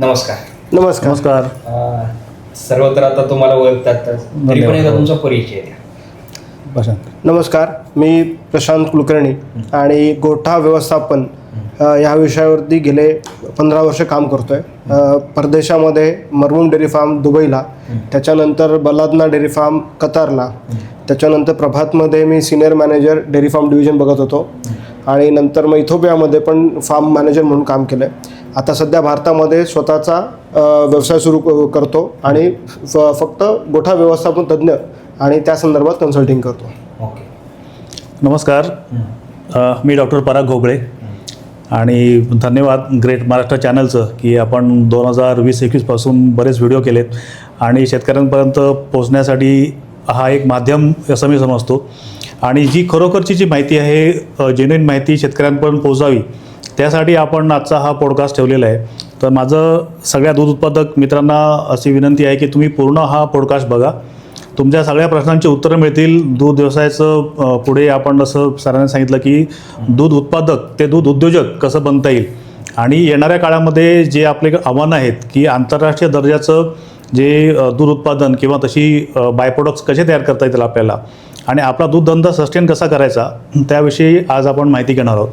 नमस्कार. नमस्कार. नमस्कार. अं, सर्वत्र आता तुम्हाला ओळखतात. तरी पण. एकदा तुमचा परिचय द्या. नमस्कार. मी प्रशांत कुलकर्णी आणि गोठा व्यवस्थापन अ, ह्या विषयावरती गेले पंधरा वर्ष काम करतो आहे परदेशामध्ये मरवूम डेअरी फार्म दुबईला त्याच्यानंतर बलादना डेअरी फार्म कतारला त्याच्यानंतर प्रभातमध्ये मी senior manager dairy farm division बघत होतो. आणि नंतर मग इथोपियामध्ये पण फार्म मॅनेजर म्हणून काम केलं आहे आता सध्या भारतामध्ये स्वतःचा व्यवसाय सुरू क- करतो आणि फ- फक्त गोठा व्यवस्थापन तज्ज्ञ आणि त्या संदर्भात कन्सल्टिंग करतो. ओके. नमस्कार. मी डॉक्टर पराग घोबळे. आणि धन्यवाद ग्रेट महाराष्ट्र चॅनलचं की आपण दोन हजार वीस एकवीसपासून बरेच व्हिडिओ केलेत आणि शेतकऱ्यांपर्यंत पोचण्यासाठी हा एक माध्यम असं मी समजतो. आणि जी खरोखरची जी माहिती आहे जेन्युइन माहिती शेतकऱ्यांपर्यंत पोहोचावी त्यासाठी आपण आजचा हा पॉडकास्ट ठेवलेला आहे. तर माझं सगळ्या दूध उत्पादक मित्रांना अशी विनंती आहे की तुम्ही पूर्ण हा पॉडकास्ट बघा. तुमच्या सगळ्या प्रश्नांची उत्तरं मिळतील. दूध व्यवसायाचं पुढे आपण असं सरांनी सांगितलं की दूध उत्पादक ते दूध उद्योजक कसं बनता येईल. आणि येणाऱ्या काळामध्ये जे आपले आव्हानं आहेत की आंतरराष्ट्रीय दर्जाचं जे दूध उत्पादन किंवा तशी बाय प्रोडक्ट्स कसे तयार करता येतील आपल्याला आणि आपला दूध धंदा सस्टेन कसा करायचा त्याविषयी आज आपण माहिती घेणार आहोत.